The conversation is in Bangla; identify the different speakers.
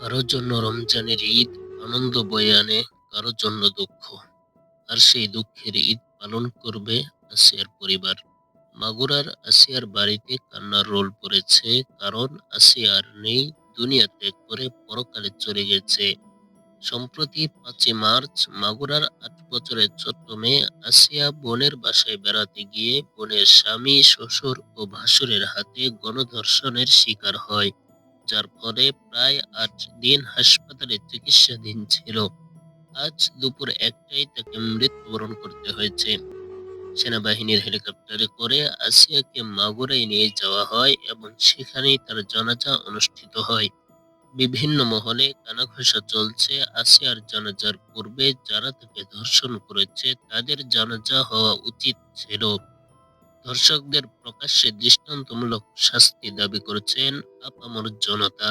Speaker 1: কারোর জন্য রমজানের ঈদ আনন্দ বয়ে আনে, কারোর জন্য দুঃখ। আর সেই দুঃখের ঈদ পালন করবে আসিয়ার পরিবার। মাগুরার আসিয়ার বাড়িতে কান্নার রোল পড়েছে, কারণ আসিয়ার নেই, দুনিয়া ত্যাগ করে পরকালে চলে গেছে। সম্প্রতি পাঁচই মার্চ মাগুরার আট বছরের ছোট্ট মেয়ে আসিয়া বোনের বাসায় বেড়াতে গিয়ে বোনের স্বামী, শ্বশুর ও ভাসুরের হাতে গণধর্ষণের শিকার হয়, যার ফলে প্রায় আট দিন হাসপাতালে চিকিৎসাধীন ছিল। আজ দুপুর একটাই তাকে মৃত্যুবরণ করতে হয়েছে। সেনাবাহিনীর হেলিকপ্টারে করে আসিয়াকে মাগুরায় নিয়ে যাওয়া হয় এবং সেখানেই তার জানাজা অনুষ্ঠিত হয়। বিভিন্ন মহলে কানাঘোষা চলছে আসিয়ার জানাজার পূর্বে যারা তাকে ধর্ষণ করেছে, তাদের জানাজা হওয়া উচিত ছিল। ধর্ষকদের প্রকাশ্যে দৃষ্টান্তমূলক শাস্তি দাবি করেছেন আপামর জনতা।